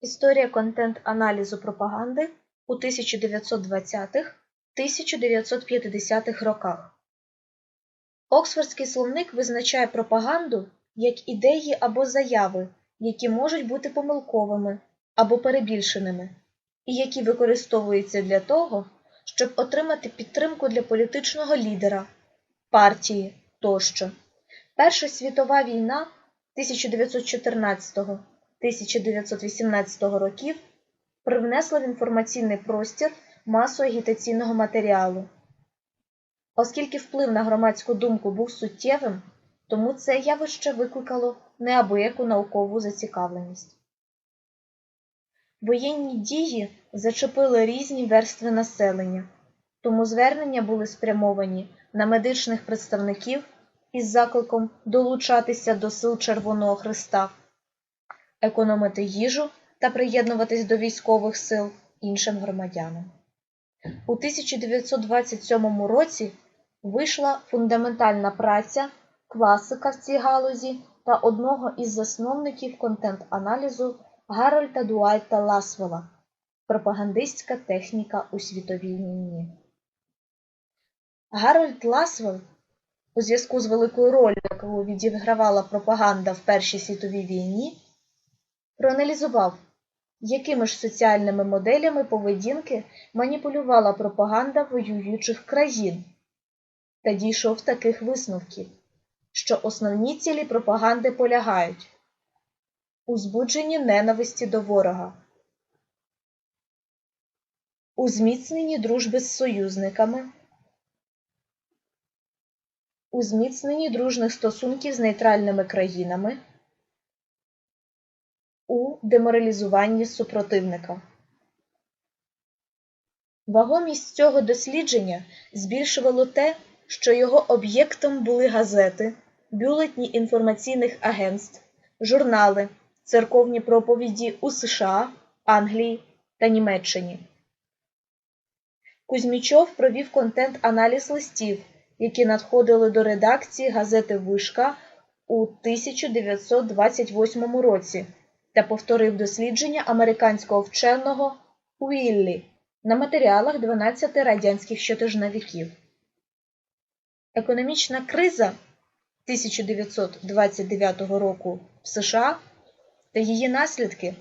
Історія контент-аналізу пропаганди у 1920-1950-х роках. Оксфордський словник визначає пропаганду як ідеї або заяви, які можуть бути помилковими або перебільшеними, і які використовуються для того, щоб отримати підтримку для політичного лідера, партії тощо. Перша світова війна 1914-1918 років привнесла в інформаційний простір масу агітаційного матеріалу. Оскільки вплив на громадську думку був суттєвим, тому це явище викликало неабияку наукову зацікавленість. Воєнні дії зачепили різні верстви населення, тому звернення були спрямовані на медичних представників із закликом долучатися до сил Червоного Христа, економити їжу та приєднуватись до військових сил іншим громадянам. У 1927 році вийшла фундаментальна праця класика в цій галузі та одного із засновників контент-аналізу Гарольда Дуайта Ласвела Пропагандистська техніка у світовій війні. Гарольд Ласвел у зв'язку з великою ролью, яку відігравала пропаганда в Першій світовій війні, проаналізував, якими ж соціальними моделями поведінки маніпулювала пропаганда воюючих країн, та дійшов таких висновків, що основні цілі пропаганди полягають у збудженні ненависті до ворога, у зміцненні дружби з союзниками, у зміцненні дружних стосунків з нейтральними країнами, деморалізуванні супротивника. Вагомість цього дослідження збільшувало те, що його об'єктом були газети, бюлетні інформаційних агентств, журнали, церковні проповіді у США, Англії та Німеччині. Кузьмічов провів контент-аналіз листів, які надходили до редакції газети Вишка у 1928 році та повторив дослідження американського вченого Уіллі на матеріалах 12 радянських щотижневиків. Економічна криза 1929 року в США та її наслідки,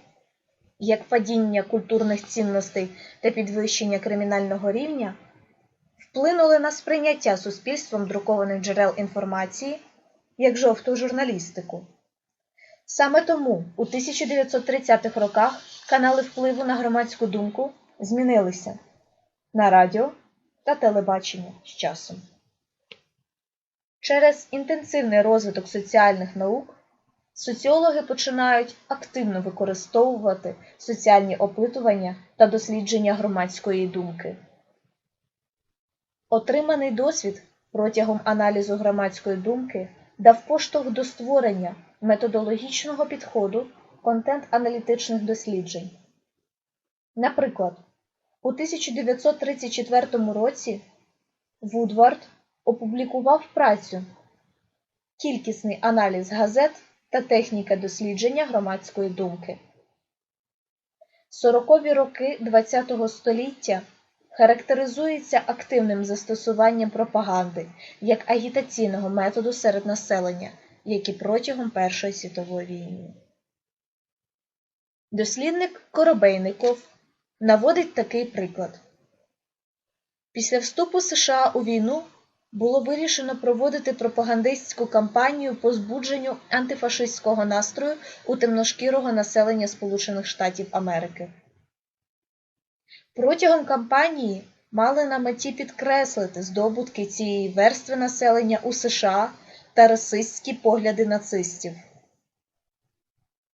як падіння культурних цінностей та підвищення кримінального рівня, вплинули на сприйняття суспільством друкованих джерел інформації як жовту журналістику. Саме тому у 1930-х роках канали впливу на громадську думку змінилися на радіо та телебачення з часом. Через інтенсивний розвиток соціальних наук соціологи починають активно використовувати соціальні опитування та дослідження громадської думки. Отриманий досвід протягом аналізу громадської думки дав поштовх до створення методологічного підходу контент-аналітичних досліджень. Наприклад, у 1934 році Вудвард опублікував працю Кількісний аналіз газет та техніка дослідження громадської думки. Сорокові роки ХХ століття характеризуються активним застосуванням пропаганди як агітаційного методу серед населення, як і протягом Першої світової війни. Дослідник Коробейников наводить такий приклад. Після вступу США у війну було вирішено проводити пропагандистську кампанію по збудженню антифашистського настрою у темношкірого населення Сполучених Штатів Америки. Протягом кампанії мали на меті підкреслити здобутки цієї верстви населення у США та расистські погляди нацистів.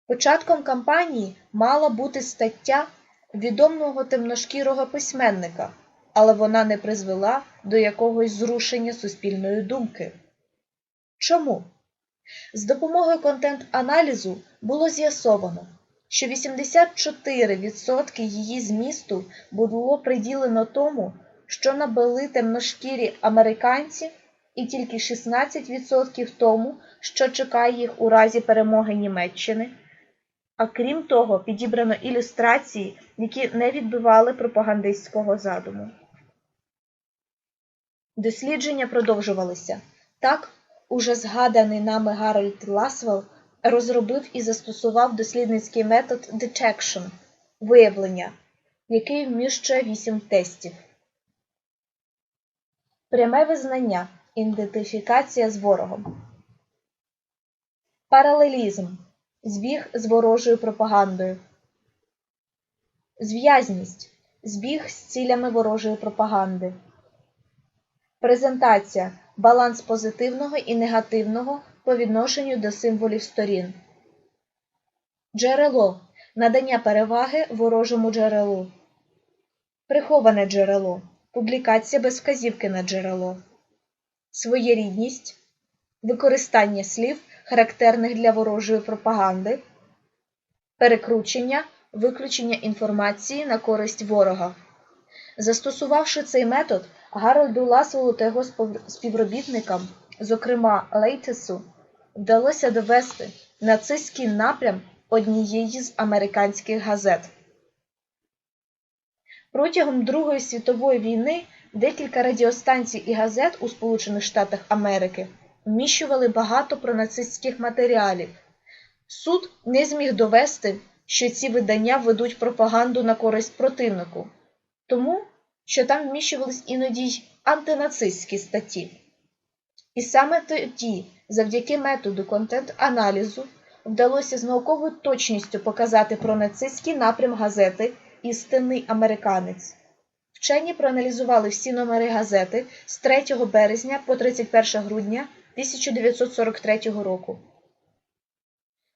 Початком кампанії мала бути стаття відомого темношкірого письменника, але вона не призвела до якогось зрушення суспільної думки. Чому? З допомогою контент-аналізу було з'ясовано, що 84% її змісту було приділено тому, що набили темношкірі американці, і тільки 16% тому, що чекає їх у разі перемоги Німеччини, А крім того, підібрано ілюстрації, які не відбивали пропагандистського задуму. Дослідження продовжувалися. Так, уже згаданий нами Гарольд Ласвелл розробив і застосував дослідницький метод detection – виявлення, який вміщує вісім тестів. Пряме визнання – ідентифікація з ворогом. Паралелізм – збіг з ворожою пропагандою. Зв'язність – збіг з цілями ворожої пропаганди. Презентація – баланс позитивного і негативного по відношенню до символів сторін. Джерело – надання переваги ворожому джерелу. Приховане джерело – публікація без вказівки на джерело. Своєрідність – використання слів, характерних для ворожої пропаганди. Перекручення – виключення інформації на користь ворога. Застосувавши цей метод, Гарольду Ласвеллу та його співробітникам, зокрема Лейтесу, вдалося довести нацистський напрям однієї з американських газет. Протягом Другої світової війни декілька радіостанцій і газет у Сполучених Штатах Америки вміщували багато пронацистських матеріалів. Суд не зміг довести, що ці видання ведуть пропаганду на користь противнику, тому що там вміщувались іноді й антинацистські статті. І саме тоді, завдяки методу контент-аналізу, вдалося з науковою точністю показати пронацистський напрям газети Істинний американець. Вчені проаналізували всі номери газети з 3 березня по 31 грудня 1943 року.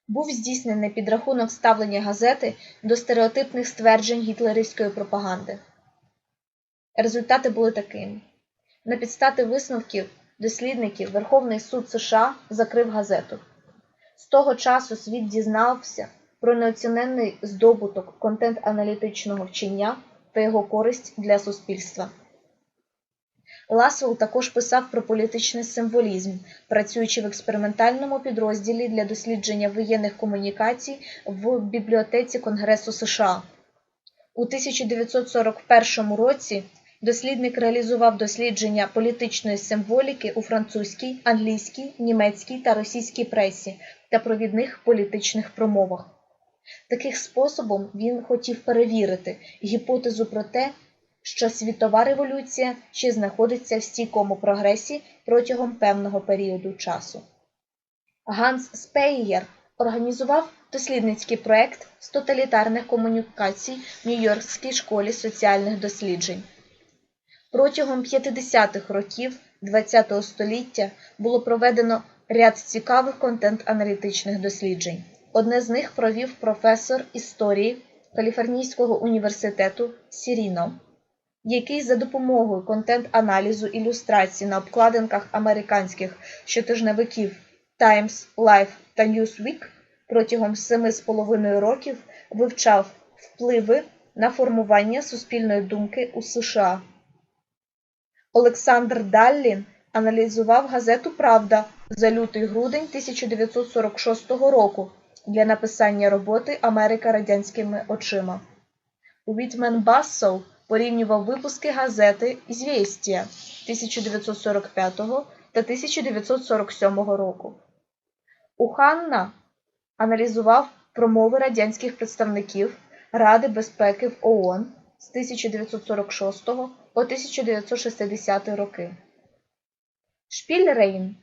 Був здійснений підрахунок ставлення газети до стереотипних стверджень гітлерівської пропаганди. Результати були такими: на підставі висновків дослідників Верховний суд США закрив газету. З того часу світ дізнався про неоціненний здобуток контент-аналітичного вчення та його користь для суспільства. Ласвелл також писав про політичний символізм, працюючи в експериментальному підрозділі для дослідження воєнних комунікацій в бібліотеці Конгресу США. У 1941 році дослідник реалізував дослідження політичної символіки у французькій, англійській, німецькій та російській пресі та провідних політичних промовах. Таким способом він хотів перевірити гіпотезу про те, що світова революція ще знаходиться в стійкому прогресі протягом певного періоду часу. Ганс Спеєр організував дослідницький проект з тоталітарних комунікацій в Нью-Йоркській школі соціальних досліджень. Протягом 50-х років ХХ століття було проведено ряд цікавих контент-аналітичних досліджень. Одне з них провів професор історії Каліфорнійського університету Сіріно, який за допомогою контент-аналізу ілюстрацій на обкладинках американських щотижневиків Times, Life та Newsweek протягом семи з половиною років вивчав впливи на формування суспільної думки у США. Олександр Даллін аналізував газету Правда за лютий грудень 1946 року для написання роботи Америка радянськими очима. Вітмен Бассоу порівнював випуски газети «Ізвєстія» 1945 та 1947 року. Уханна аналізував промови радянських представників Ради безпеки в ООН з 1946 по 1960 роки. Шпільрейн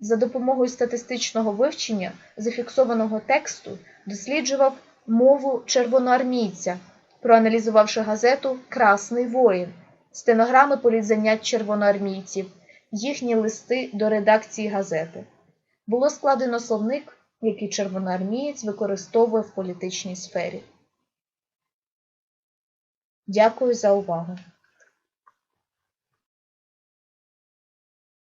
за допомогою статистичного вивчення зафіксованого тексту досліджував мову червоноармійця, проаналізувавши газету Красний воїн, стенограми політзанять червоноармійців, їхні листи до редакції газети. Було складено словник, який червоноармієць використовує в політичній сфері. Дякую за увагу!